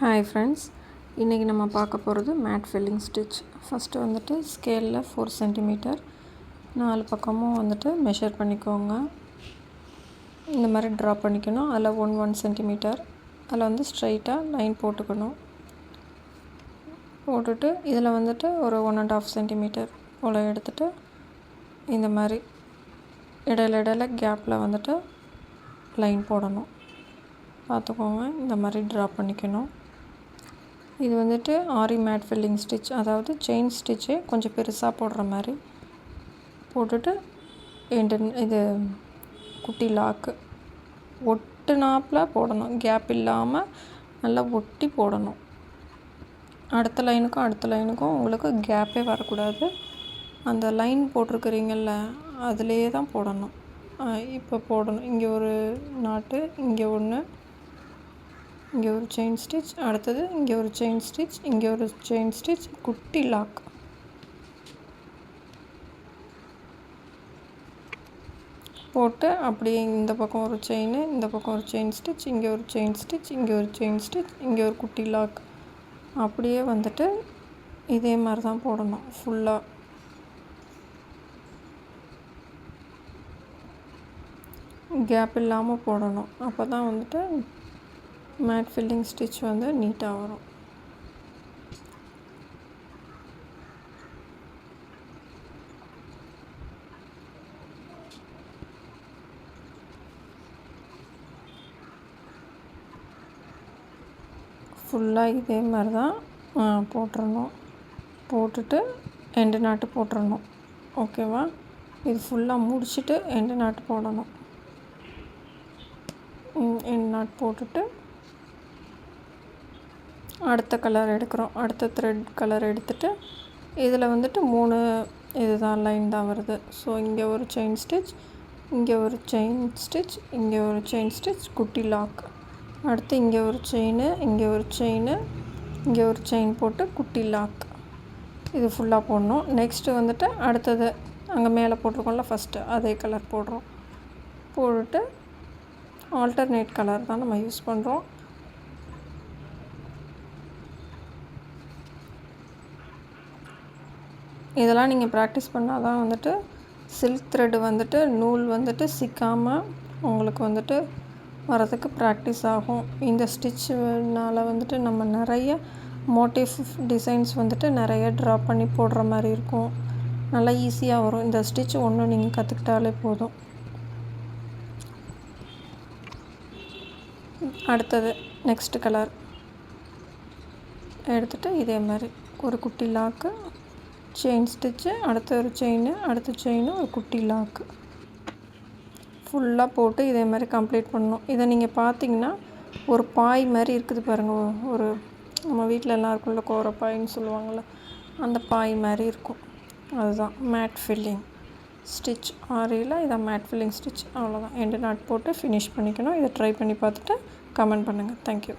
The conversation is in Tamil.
ஹாய் ஃப்ரெண்ட்ஸ் இன்றைக்கி நம்ம பார்க்க போகிறது மேட் ஃபில்லிங் ஸ்டிச் ஃபஸ்ட்டு வந்துட்டு ஸ்கேலில் ஃபோர் சென்டிமீட்டர் நாலு பக்கமும் வந்துட்டு மெஷர் பண்ணிக்கோங்க. இந்த மாதிரி ட்ரா பண்ணிக்கணும். அதில் ஒன் ஒன் சென்டிமீட்டர் அதில் வந்து ஸ்ட்ரைட்டாக லைன் போட்டுக்கணும். போட்டுட்டு இதில் வந்துட்டு ஒரு ஒன் அண்ட் ஆஃப் சென்டிமீட்டர் போல் எடுத்துகிட்டு இந்த மாதிரி இடையில இடையில கேப்பில் வந்துட்டு லைன் போடணும். பார்த்துக்கோங்க. இந்த மாதிரி ட்ரா பண்ணிக்கணும். இது வந்துட்டு ஆரி மேட் ஃபில்லிங் ஸ்டிச் அதாவது செயின் ஸ்டிச்சு கொஞ்சம் பெருசாக போடுற மாதிரி போட்டுட்டு எண்டு இது குட்டி லாக்கு ஒட்டு நாப்பில் போடணும். கேப் இல்லாமல் நல்லா ஒட்டி போடணும். அடுத்த லைனுக்கும் அடுத்த லைனுக்கும் உங்களுக்கு கேப்பே வரக்கூடாது. அந்த லைன் போட்டிருக்கிறீங்கள அதிலே தான் போடணும். இப்போ போடணும். இங்கே ஒரு நாட்டு இங்கே ஒன்று இங்கே ஒரு செயின் ஸ்டிச் அடுத்தது இங்கே ஒரு செயின் ஸ்டிச் இங்கே ஒரு செயின் ஸ்டிச் குட்டி லாக் போட்டு அப்படியே இந்த பக்கம் ஒரு செயின் இந்த பக்கம் ஒரு செயின் ஸ்டிச் இங்கே ஒரு செயின் ஸ்டிச் இங்கே ஒரு செயின் ஸ்டிச் இங்கே ஒரு குட்டி லாக் அப்படியே வந்துட்டு இதே மாதிரி தான் போடணும் ஃபுல்லாக கேப் இல்லாமல் போடணும். அப்போ தான் வந்துட்டு மேட் ஃபில்லிங் ஸ்டிச் வந்து நீட்டாக வரும். ஃபுல்லாக இதே மாதிரி தான் போட்டுடணும் போட்டுட்டு எண்டு நாட்டு போட்டுடணும் ஓகேவா இது ஃபுல்லாக முடிச்சுட்டு எண்டு நாட்டு போடணும். எண்டு நாட்டு போட்டுட்டு அடுத்த கலர் எடுக்கிறோம். அடுத்த த்ரெட் கலர் எடுத்துகிட்டு இதில் வந்துட்டு மூணு இதுதான் லைன் தான் வருது. ஸோ இங்கே ஒரு செயின் ஸ்டிச் இங்கே ஒரு செயின் ஸ்டிச் இங்கே ஒரு செயின் ஸ்டிச் குட்டி லாக் அடுத்து இங்கே ஒரு செயின் இங்கே ஒரு செயின் இங்கே ஒரு செயின் போட்டு குட்டி லாக் இது ஃபுல்லாக போடணும். நெக்ஸ்ட்டு வந்துட்டு அடுத்தது அங்கே மேலே போட்டிருக்கோம்ல ஃபஸ்ட்டு அதே கலர் போடுறோம். போட்டுட்டு ஆல்டர்னேட் கலர் தான் நம்ம யூஸ் பண்ணுறோம் இதெல்லாம் நீங்கள் ப்ராக்டிஸ் பண்ணால் தான் வந்துட்டு சில்க் த்ரெட்டு வந்துட்டு நூல் வந்துட்டு சிக்காமல் உங்களுக்கு வந்துட்டு வரதுக்கு ப்ராக்டிஸ் ஆகும். இந்த ஸ்டிச்சுனால் வந்துட்டு நம்ம நிறைய மோட்டிவ் டிசைன்ஸ் வந்துட்டு நிறைய ட்ரா பண்ணி போடுற மாதிரி இருக்கும். நல்லா ஈஸியாக வரும். இந்த ஸ்டிச் ஒன்று நீங்கள் கற்றுக்கிட்டாலே போதும். அடுத்தது நெக்ஸ்ட் கலர் எடுத்துகிட்டு இதே மாதிரி ஒரு குட்டி லாக்கு செயின் ஸ்டிச்சு அடுத்த ஒரு செயின் அடுத்த செயின் ஒரு குட்டி லாக்கு ஃபுல்லாக போட்டு இதே மாதிரி கம்ப்ளீட் பண்ணணும். இதை நீங்கள் பார்த்தீங்கன்னா ஒரு பாய் மாதிரி இருக்குது பாருங்கள் ஒரு நம்ம வீட்டில் எல்லாம் இருக்கும்ல கோர பாயின்னு சொல்லுவாங்கள்ல அந்த பாய் மாதிரி இருக்கும். அதுதான் மேட் ஃபில்லிங் ஸ்டிச் ஆரியில் இதான் மேட் ஃபில்லிங் ஸ்டிச் அவ்வளோதான் எண்டு நாட் போட்டு ஃபினிஷ் பண்ணிக்கணும். இதை ட்ரை பண்ணி பார்த்துட்டு கமெண்ட் பண்ணுங்கள் தேங்க்யூ